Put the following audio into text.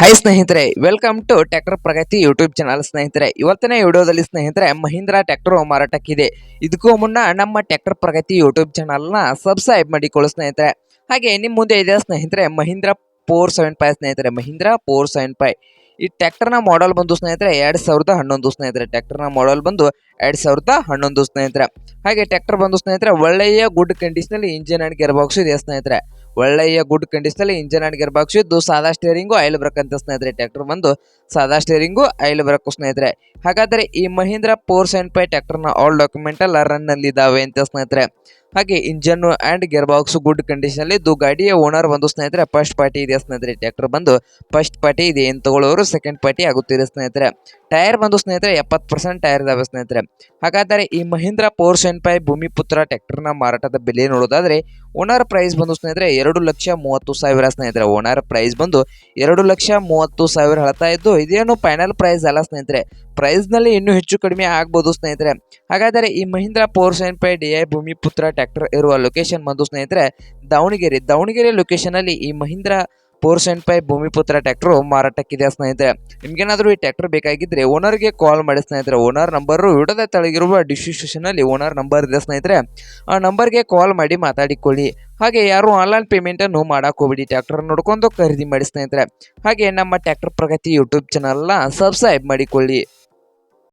Hi ಸ್ನೇಹಿತರೆ. Welcome to tractor Pragati YouTube channel ಸ್ನೇಹಿತರೆ. ಇವತ್ತಿನ ವಿಡಿಯೋದಲ್ಲಿ, ಸ್ನೇಹಿತರೆ, ಮಹೀಂದ್ರಾ ಟ್ರ್ಯಾಕ್ಟರ್ ಮಾರಾಟಕ್ಕಿದೆ. ಇದಕ್ಕೂ ಮುನ್ನ ನಮ್ಮ ಟ್ರ್ಯಾಕ್ಟರ್ ಪ್ರಗತಿ ಯೂಟ್ಯೂಬ್ ಚಾನಲ್ನ ಸಬ್ಸ್ಕ್ರೈಬ್ ಮಾಡಿಕೊಳ್ಳಿ, ಸ್ನೇಹಿತರೆ. ಹಾಗೆ ನಿಮ್ಮ ಮುಂದೆ ಇದೆ, ಸ್ನೇಹಿತರೆ, ಮಹೀಂದ್ರಾ ಫೋರ್ ಸೆವೆನ್ ಫೈವ್ ಸ್ನೇಹಿತರೆ. ಮಹೀಂದ್ರಾ ಫೋರ್ ಸೆವೆನ್ ಫೈವ್ ಈ ಟ್ಯಾಕ್ಟರ್ನ ಮಾಡೆಲ್ ಬಂದು, ಸ್ನೇಹಿತರೆ, ಎರಡು ಸಾವಿರದ ಹನ್ನೊಂದು, ಸ್ನೇಹಿತರೆ. ಟ್ರ್ಯಾಕ್ಟರ್ನ ಮಾಡೆಲ್ ಬಂದು ಎರಡು ಸಾವಿರದ ಹನ್ನೊಂದು, ಸ್ನೇಹಿತರೆ. ಹಾಗೆ ಟ್ರ್ಯಾಕ್ಟರ್ ಬಂದು, ಸ್ನೇಹಿತರೆ, ಒಳ್ಳೆಯ ಗುಡ್ ಕಂಡೀಷನಲ್ಲಿ ಇಂಜಿನ್ ಆ್ಯಂಡ್ ಗೇರ್ ಬಾಕ್ಸ್ ಇದೆ, ಸ್ನೇಹಿತರೆ. ಒಳ್ಳೆಯ ಗುಡ್ ಕಂಡೀಷನಲ್ಲಿ ಇಂಜಿನ್ ಆ್ಯಂಡ್ ಗೇರ್ ಬಾಕ್ಸ್ ಇದ್ದು ಸಾದಾ ಸ್ಟೇರಿಂಗು ಆಯಿಲ್ ಬ್ರೇಕ್ ಅಂತ ಸ್ನೇಹಿತರೆ ಟ್ರ್ಯಾಕ್ಟರ್ ಬಂದು ಸಾದಾ ಸ್ಟೇರಿಂಗು ಆಯಿಲ್ ಬ್ರೇಕು ಸ್ನೇಹಿತರೆ. ಹಾಗಾದರೆ ಈ ಮಹೀಂದ್ರ ಫೋರ್ ಸೆವೆನ್ ಫೈವ್ ಟ್ರ್ಯಾಕ್ಟರ್ನ ಆಲ್ ಡಾಕ್ಯುಮೆಂಟ್ ಎಲ್ಲ ರನ್ನಲ್ಲಿ ಅಂತ ಸ್ನೇಹಿತರೆ. ಹಾಗೆ engine and gear box good condition ಅಲ್ಲಿ ಇದ್ದು ಗಾಡಿಯ ಓನರ್ ಬಂದು ಸ್ನೇಹಿತರೆ ಫಸ್ಟ್ ಪಾರ್ಟಿ ಇದೆ ಸ್ನೇಹಿತರೆ ಟ್ರ್ಯಾಕ್ಟರ್ ಬಂದು ಫಸ್ಟ್ ಪಾರ್ಟಿ ಇದೆ. ಏನು ತಗೊಳ್ಳೋರು ಸೆಕೆಂಡ್ ಪಾರ್ಟಿ ಆಗುತ್ತಿದೆ ಸ್ನೇಹಿತರೆ. ಟೈರ್ ಬಂದು ಸ್ನೇಹಿತರೆ, ಎಪ್ಪತ್ತು ಪರ್ಸೆಂಟ್ ಟೈರ್ ಇದಾವೆ ಸ್ನೇಹಿತರೆ. ಹಾಗಾದರೆ ಈ Mahindra four seven five Bhumiputra ಟ್ರ್ಯಾಕ್ಟರ್ನ ಮಾರಾಟದ ಬೆಲೆ ನೋಡೋದಾದ್ರೆ ಓನರ್ ಪ್ರೈಸ್ ಬಂದು ಸ್ನೇಹಿತರೆ ಎರಡು ಲಕ್ಷ ಮೂವತ್ತು ಸಾವಿರ ಸ್ನೇಹಿತರೆ. ಓನರ್ ಪ್ರೈಸ್ ಬಂದು ಎರಡು ಲಕ್ಷ ಮೂವತ್ತು ಸಾವಿರ ಹೇಳ್ತಾ ಇದ್ದು, ಇದೇನು ಫೈನಲ್ ಪ್ರೈಸ್ ಅಲ್ಲ ಸ್ನೇಹಿತರೆ. ಪ್ರೈಸ್ನಲ್ಲಿ ಇನ್ನೂ ಹೆಚ್ಚು ಕಡಿಮೆ ಆಗ್ಬೋದು ಸ್ನೇಹಿತರೆ. ಹಾಗಾದರೆ ಈ Mahindra four seven five D I Bhoomiputra tractor ಇರುವ ಲೊಕೇಶನ್ ಬಂದು ಸ್ನೇಹಿತರೆ, ದಾವಣಗೆರೆ. ದಾವಣಗೆರೆ ಲೊಕೇಶನಲ್ಲಿ ಈ Mahindra four seven five Bhoomiputra tractor ಮಾರಾಟಕ್ಕಿದೆ ಸ್ನೇಹಿತರೆ. ನಿಮ್ಗೇನಾದರೂ ಈ ಟ್ರ್ಯಾಕ್ಟರ್ ಬೇಕಾಗಿದ್ದರೆ ಓನರ್ಗೆ ಕಾಲ್ ಮಾಡಿ ಸ್ನೇಹಿತರೆ. ಓನರ್ ನಂಬರು ತಳಗಿರುವ ಡಿಸ್ಟ್ರಿಬ್ಯೂಷನ್ ಅಲ್ಲಿ ಓನರ್ ನಂಬರ್ ಇದೆ ಸ್ನೇಹಿತರೆ. ಆ ನಂಬರ್ಗೆ ಕಾಲ್ ಮಾಡಿ ಮಾತಾಡಿಕೊಳ್ಳಿ. ಹಾಗೆ ಯಾರು ಆನ್ಲೈನ್ ಪೇಮೆಂಟನ್ನು ಮಾಡೋಕೆ ಹೋಗ್ಬಿಡಿ. ಟ್ರ್ಯಾಕ್ಟರ್ ನೋಡ್ಕೊಂಡು ಖರೀದಿ ಮಾಡಿ ಸ್ನೇಹಿತರೆ. ಹಾಗೆ ನಮ್ಮ ಟ್ರ್ಯಾಕ್ಟರ್ ಪ್ರಗತಿ ಯೂಟ್ಯೂಬ್ ಚಾನಲ್ನ ಸಬ್ಸ್ಕ್ರೈಬ್ ಮಾಡಿಕೊಳ್ಳಿ.